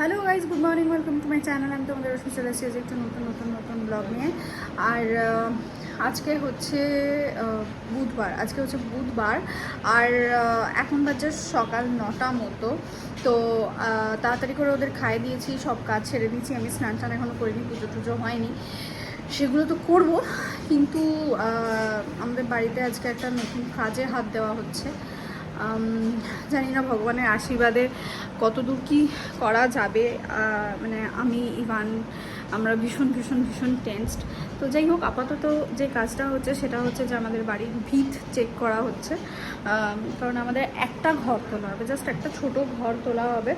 Hello guys good morning welcome to my channel আমি তোমাদের রশ্মি চলে এসেছি একটা নতুন নতুন নতুন ব্লগ নিয়ে। আর আজকে হচ্ছে বুধবার, আজকে হচ্ছে বুধবার। আর এখন বাজে সকাল নটা মতো। তো তাড়াতাড়ি করে ওদের খাইয়ে দিয়েছি, সব কাজ ছেড়ে দিয়েছি। আমি স্নান টান এখনও করিনি, পুজো টুজো হয়নি। সেগুলো তো করব, কিন্তু আমাদের বাড়িতে আজকে একটা নতুন কাজে হাত দেওয়া হচ্ছে। জানি না, ভগবানের আশীর্বাদে কতদূর কি করা যাবে। মানে আমি, ইভান, আমরা ভীষণ ভীষণ ভীষণ টেন্সড তো যাই হোক, আপাতত যে কাজটা হচ্ছে, সেটা হচ্ছে যে আমাদের বাড়ির ভিত চেক করা হচ্ছে। কারণ আমাদের একটা ঘর তোলা হবে জাস্ট একটা ছোট ঘর তোলা হবে।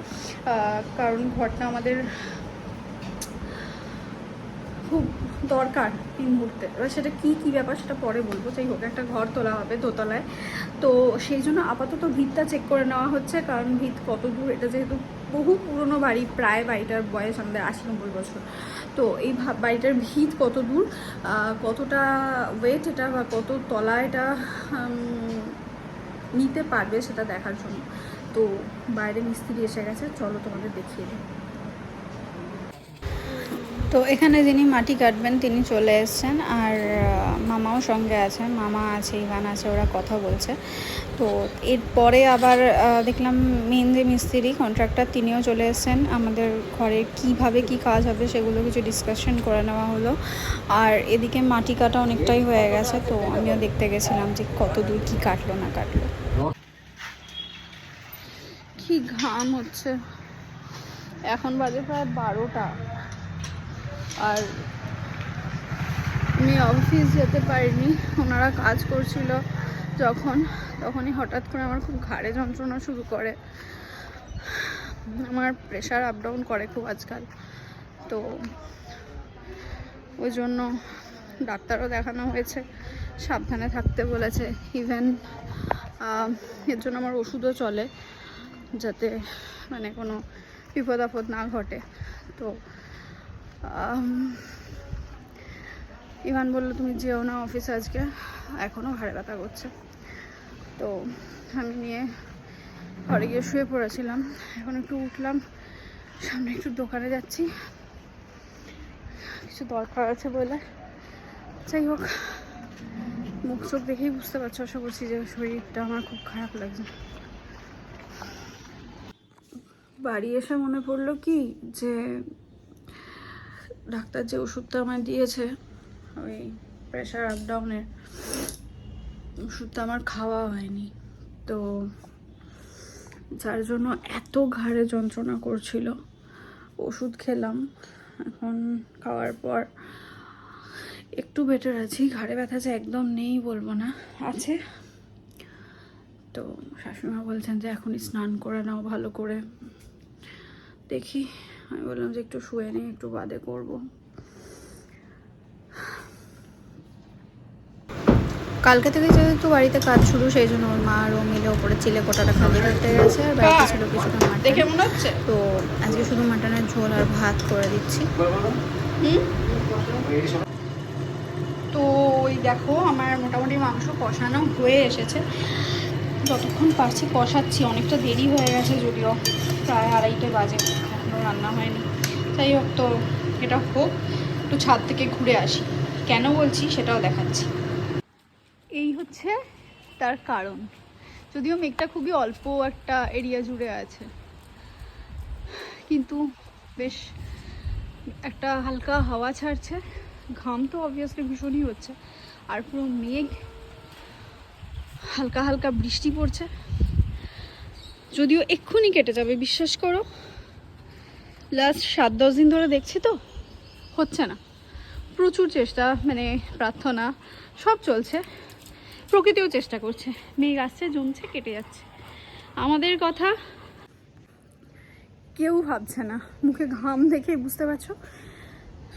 কারণ ঘরটা আমাদের খুব দরকার এই মুহূর্তে। এবার সেটা কী কী ব্যাপার সেটা পরে বলব। যাই হোক, একটা ঘর তোলা হবে দোতলায়। তো সেই জন্য আপাতত ভিতটা চেক করে নেওয়া হচ্ছে। কারণ ভিত কত দূর? এটা যেহেতু বহু পুরনো বাড়ি, প্রায় বাড়িটার বয়স আমাদের আশি নব্বই বছর। তো এই বাড়িটার ভিত কত দূর? কতটা ওয়েট এটা বা কত তলা এটা নিতে পারবে সেটা দেখার জন্য। তো বাইরে মিস্ত্রি এসে গেছে। চলো তোমাদের দেখিয়ে দিই। তো এখানে যিনি মাটি কাটবেন, তিনি চলে এসেছেন আর মামাও সঙ্গে আছে, মামা আছে, ইভান আছে, ওরা কথা বলছে। তো এরপরে আবার দেখলাম মেন যে মিস্ত্রি কন্ট্রাক্টর তিনিও চলে এসেছেন। আমাদের ঘরে কীভাবে কি কাজ হবে সেগুলো কিছু ডিসকাশন করে নেওয়া হলো। আর এদিকে মাটি কাটা অনেকটাই হয়ে গেছে, তো আমিও দেখতে গেছিলাম যে কত দূর কী কাটলো না কাটলো। কি ঘাম হচ্ছে। এখন বাজে প্রায় বারোটা। আর আমি অফিস যেতে পারিনি, ওনারা কাজ করছিল যখন, তখনই হঠাৎ করে আমার খুব ঘাড়ে যন্ত্রণা শুরু করে। আমার প্রেশার আপ ডাউন করে খুব আজকাল। তো ওই জন্য ডাক্তারও দেখানো হয়েছে, সাবধানে থাকতে বলেছে। ইভেন এর জন্য আমার ওষুধও চলে, যাতে মানে কোনো বিপদ আপদ না ঘটে। তো ইভান বলল, তুমি যেও না অফিস আজকে। এখনও ঘাড়ে ব্যথা করছে। তো আমি নিয়ে ঘরে গিয়ে শুয়ে পড়েছিলাম। এখন একটু উঠলাম, সামনে একটু দোকানে যাচ্ছি। কিছু দরকার আছে বলে। যাই হোক, মুখ চোখ দেখেই বুঝতে পারছ, আশা করছি যে শরীরটা আমার খুব খারাপ লাগছে। বাড়ি এসে মনে পড়ল কি, যে ডাক্তার যে ওষুধটা আমায় দিয়েছে, ওই প্রেশার আপ ডাউনের ওষুধটা আমার খাওয়া হয়নি। তো যার জন্য এত ঘাড়ে যন্ত্রণা করছিল। ওষুধ খেলাম, এখন খাওয়ার পর একটু বেটার আছি। ঘাড়ে ব্যথা যে একদম নেই বলব না, আছে। তো শাশুড়িমা বলছেন যে, এখনই স্নান করে নাও ভালো করে। দেখি আমি বললাম যে একটু শুয়ে নিই একটু বাদে করব। কালকে থেকে যেহেতু বাড়িতে কাজ শুরু সেই জন্য ওর মা আর ও মিলে ওপরে চিলে কোটাটা খালি করতে গেছে আর বাড়িতে ছিল কিছুটা মাটন। দেখে মনে হচ্ছে? তো আজকে শুধু মাটনের ঝোল আর ভাত করে দিচ্ছি। তো ওই দেখো আমার মোটামুটি মাংস কষানো হয়ে এসেছে। যতক্ষণ পারছি কষাচ্ছি, অনেকটা দেরি হয়ে গেছে যদিও প্রায় আড়াইটে বাজে এখনও রান্না হয়নি। যাই হোক তো, এটা হোক, একটু ছাদ থেকে ঘুরে আসি। কেন বলছি সেটাও দেখাচ্ছি। এই হচ্ছে তার কারণ। যদিও মেঘটা খুবই অল্প একটা এরিয়া জুড়ে আছে, কিন্তু বেশ একটা হালকা হাওয়া ছাড়ছে। ঘাম তো অবভিয়াসলি ভীষণই হচ্ছে। আর পুরো মেঘ হালকা হালকা বৃষ্টি পড়ছে। যদিও এক্ষুনি কেটে যাবে, বিশ্বাস করো। লাস্ট সাত, দশ দিন ধরে দেখছি তো। হচ্ছে না। প্রচুর চেষ্টা মানে প্রার্থনা, সব চলছে। প্রকৃতিও চেষ্টা করছে। মেঘ আসছে, জমছে, কেটে যাচ্ছে। আমাদের কথা কেউ ভাবছে না। মুখে ঘাম দেখে বুঝতে পারছ?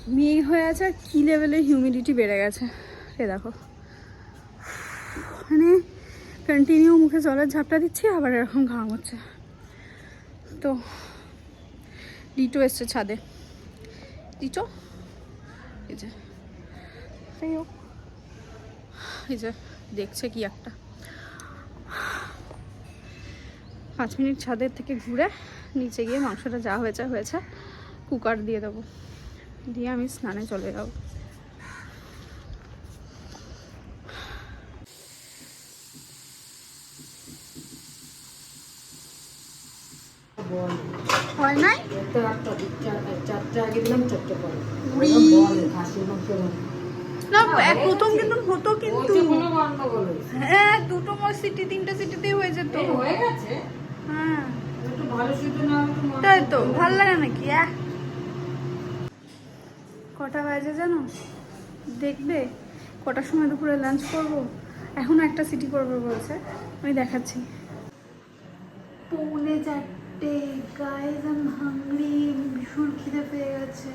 মেঘ হয়ে আছে আর কী লেভেলের হিউমিডিটি বেড়ে গেছে। এ দেখো। মানে কন্টিনিউ মুখে জলের ঝাপটা দিচ্ছি, আবার এরকম ঘাম হচ্ছে। তো ডিটো এসছে ছাদে। ডিটো এই যে। এই যে, দেখছে কি একটা। পাঁচ মিনিট ছাদের থেকে ঘুরে নিচে গিয়ে মাংসটা যা হয়েছে হয়েছে কুকার দিয়ে দেবো। দিয়ে আমি স্নানে চলে যাব। নাই একটা একটা চারটা চারটা আগে দিলাম চারটে পরে। উড়ি। বলে খাসির মাংস না প্রথম কিন্তু হতো কিন্তু। ওইটা কোনো গন্ডগোল হয়েছে। হ্যাঁ দুটো মোট সিটি তিনটে সিটিতেই হয়ে যেত হয়ে গেছে। হ্যাঁ। তাই তো ভালো লাগে নাকি আহ। কটা বাজে জানো? দেখবে কটার সময় দুপুরে লাঞ্চ করব? এখনও একটা সিটি করবে বলছে। আমি দেখাচ্ছি। পৌনে চারটে। গাইজ আমি হাংরি ভীষণ খিদে পেয়ে গেছে।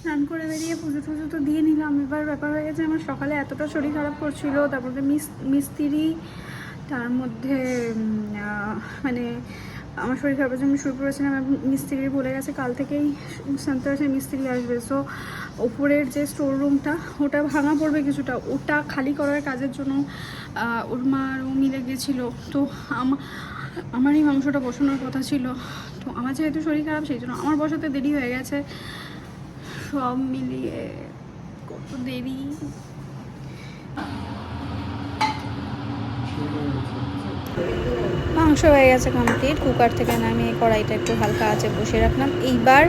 স্নান করে বেরিয়ে পুজো টুজো তো দিয়ে নিলাম। এবার ব্যাপার হয়ে গেছে আমার সকালে এতটা শরীর খারাপ করছিল তারপরে মিস, মিস্ত্রি, তার মধ্যে মানে আমার শরীর খারাপের জন্য শুরু করেছিলাম মিস্ত্রি বলে গেছে কাল থেকেই শুনতে হয়েছে মিস্ত্রি আসবে। সো ওপরের যে স্টোর রুমটা ওটা ভাঙা পড়বে কিছুটা। ওটা খালি করার কাজের জন্য ওর মা আর ও মিলে গেছিল। তো আমা- আমারই মাংসটা বসানোর কথা ছিল। তো আমার যেহেতু শরীর খারাপ সেই জন্য আমার বসাতে দেরি হয়ে গেছে। সব মিলিয়ে কত দেরি? মাংস হয়ে গেছে কমপ্লিট কুকার থেকে নামিয়ে কড়াইটা একটু হালকা আছে বসে রাখলাম। এইবার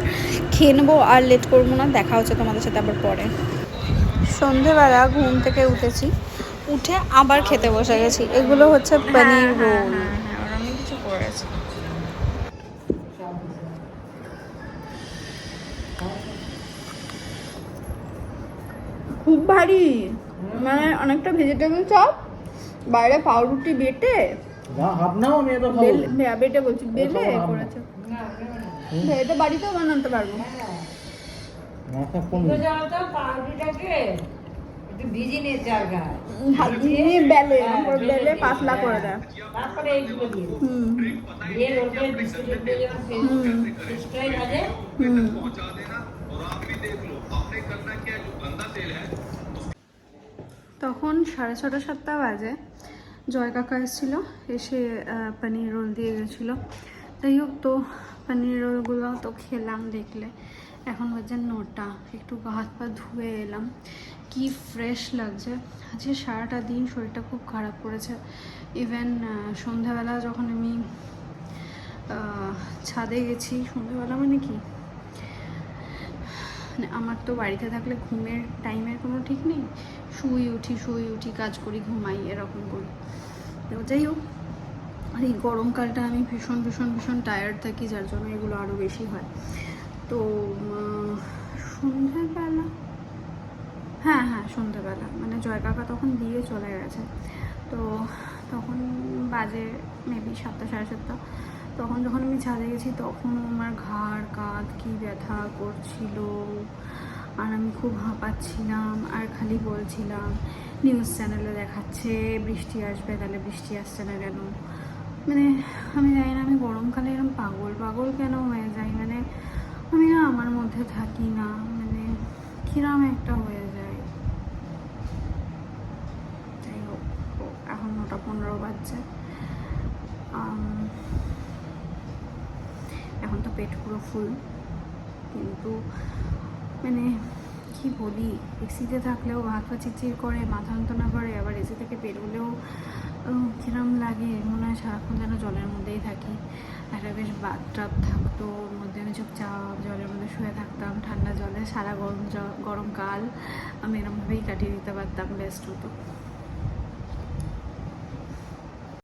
খেয়ে নেব আর লেট করব না দেখা হচ্ছে তোমাদের সাথে আবার পরে। সন্ধেবেলা ঘুম থেকে উঠেছি উঠে আবার খেতে বসে গেছি। এগুলো হচ্ছে পনির রোল আমি কিছু করেছি খুব ভারী মানে অনেকটা ভেজিটেবল চপ বাইরে পাউরুটি বেটে বে- বেটে বলছি বেলে করেছে। এটা বাড়িতেও বানাতে পারব। পাতলা করে দেয়। হুম দিয়ে ওর উপরে বিস্কুটের দিয়ে যেমন হুম ফ্রেস্টাই ভাজে হুম তখন সাড়ে ছটা, সাতটা বাজে। জয় কাকা এসেছিল, এসে পনির রোল দিয়ে গেছিল। যাই হোক, তো পনির রোলগুলো তো খেলাম দেখলে। এখন বাজে নটা, একটু হাত পা ধুয়ে এলাম। কি ফ্রেশ লাগছে। আজকে সারাটা দিন শরীরটা খুব খারাপ করেছে। ইভেন সন্ধ্যাবেলা যখন আমি ছাদে গেছি, সন্ধ্যাবেলা মানে কি? মানে আমার তো বাড়িতে থাকলে ঘুমের টাইমের কোনো ঠিক নেই। শুই উঠি শুই উঠি, কাজ করি, ঘুমাই, এরকম করি। তো যাই হোক, আর এই গরমকালটা আমি ভীষণ ভীষণ ভীষণ টায়ার্ড থাকি, যার জন্য এগুলো আরও বেশি হয়। তো সন্ধ্যাবেলা হ্যাঁ হ্যাঁ সন্ধ্যাবেলা মানে জয় কাকা তখন দিয়ে চলে গেছে। তো তখন বাজে মেবি সাতটা, সাড়ে সাতটা। তখন যখন আমি ছাদে গেছি তখন আমার ঘাড়, কাঁধ কী ব্যথা করছিল আর আমি খুব হাঁপাচ্ছিলাম আর খালি বলছিলাম নিউজ চ্যানেলে দেখাচ্ছে, বৃষ্টি আসবে, তাহলে বৃষ্টি আসছে না কেন? মানে আমি জানি না, আমি গরমকালে এরকম পাগল পাগল কেন হয়ে যাই? মানে আমি না আমার মধ্যে থাকি না মানে কিরম একটা হয়ে যায়। যাই হোক, এখন নটা পনেরো বাজছে। এখন তো পেট পুরো ফুল, কিন্তু মানে কি বলি? এসিতে থাকলেও পা চিচির করে, মাথা যন্ত্রণা করে, আবার এসি থেকে বেরোলেও কিরম লাগে? মনে হয় সারাক্ষণ যেন জলের মধ্যেই থাকি। একটা বেশ বাথটাব থাকতো, ওর মধ্যে আমি চুপচাপ জলের মধ্যে শুয়ে থাকতাম। ঠান্ডা জলে, সারা গরম গরমকাল আমি এরমভাবেই কাটিয়ে দিতে পারতাম বেস্ট হতো।